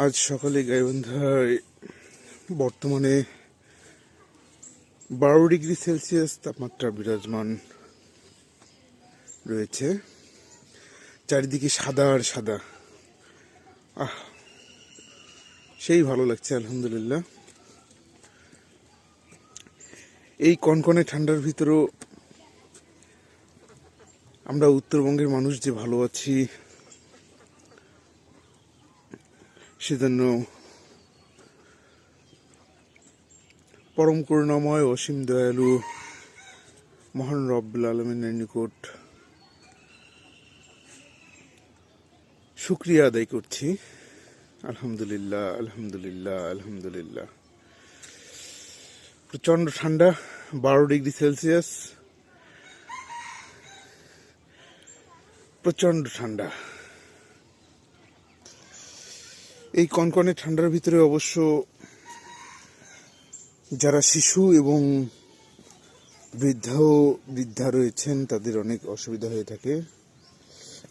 আজ সকালে গাইবান্ধায় বর্তমানে বারো ডিগ্রি সেলসিয়াস তাপমাত্রা বিরাজমান রয়েছে। চারিদিকে সাদা আর সাদা। আহ, সেই ভালো লাগছে, আলহামদুলিল্লাহ। এই কনকনে ঠান্ডার ভিতরেও আমরা উত্তরবঙ্গের মানুষ যে ভালো আছি সেজন্য পরম করুণাময় অসীম দয়ালু, মহান রব্বুল আলমিনের নিকট শুক্রিয়া আদায় করছি। আলহামদুলিল্লাহ আলহামদুলিল্লাহ আলহামদুলিল্লাহ। প্রচণ্ড ঠান্ডা, বারো ডিগ্রি সেলসিয়াস। প্রচণ্ড ঠান্ডা। এই কনকনে ঠান্ডার ভিতরে অবশ্য যারা শিশু এবং বৃদ্ধ, বৃদ্ধা রয়েছেন, তাদের অনেক অসুবিধা হয়ে থাকে।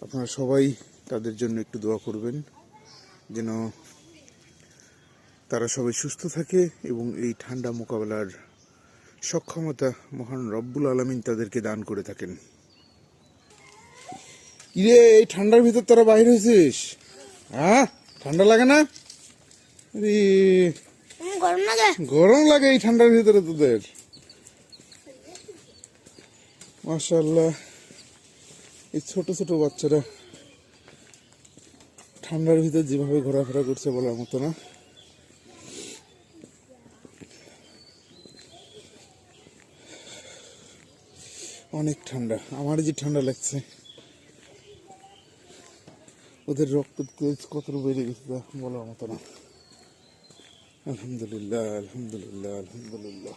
আপনারা সবাই তাদের জন্য একটু দোয়া করবেন, যেন তারা সবাই সুস্থ থাকে এবং এই ঠান্ডা মোকাবেলার সক্ষমতা মহান রব্বুল আলমিন তাদেরকে দান করে থাকেন। ইরে, এই ঠান্ডার ভিতর তোরা বাইর হয়েছিস? হ্যাঁ? ঠান্ডা লাগে না? গরম লাগে। গরম লাগে এই ঠান্ডার ভিতরে তোদের। মাশাল্লাহ এই ছোট ছোট বাচ্চারা ঠান্ডার ভিতর যেভাবে ঘোরাফেরা করছে বলার মতো না। অনেক ঠান্ডা। আমার যে ঠান্ডা লাগছে। ওদের রক্ত তেজ কত বেড়ে গেছে বলার মতো না। আলহামদুলিল্লাহ আলহামদুলিল্লাহ আলহামদুলিল্লাহ।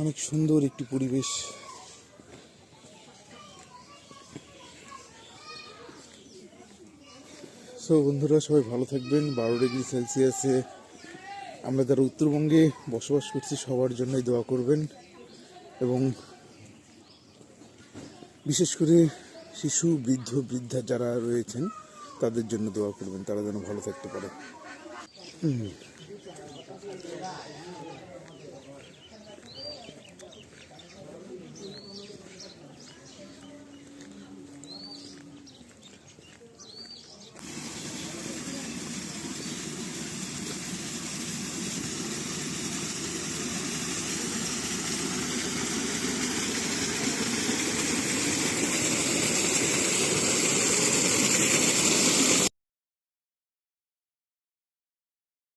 অনেক সুন্দর একটি পরিবেশ। সো বন্ধুরা, সবাই ভালো থাকবেন। বারো ডিগ্রি সেলসিয়াসে আমরা তারা উত্তরবঙ্গে বসবাস করছি, সবার জন্যই দোয়া করবেন এবং বিশেষ করে শিশু, বৃদ্ধ, বৃদ্ধা যারা রয়েছেন, তাদের জন্য দোয়া করবেন, তারা যেন ভালো থাকতে পারে।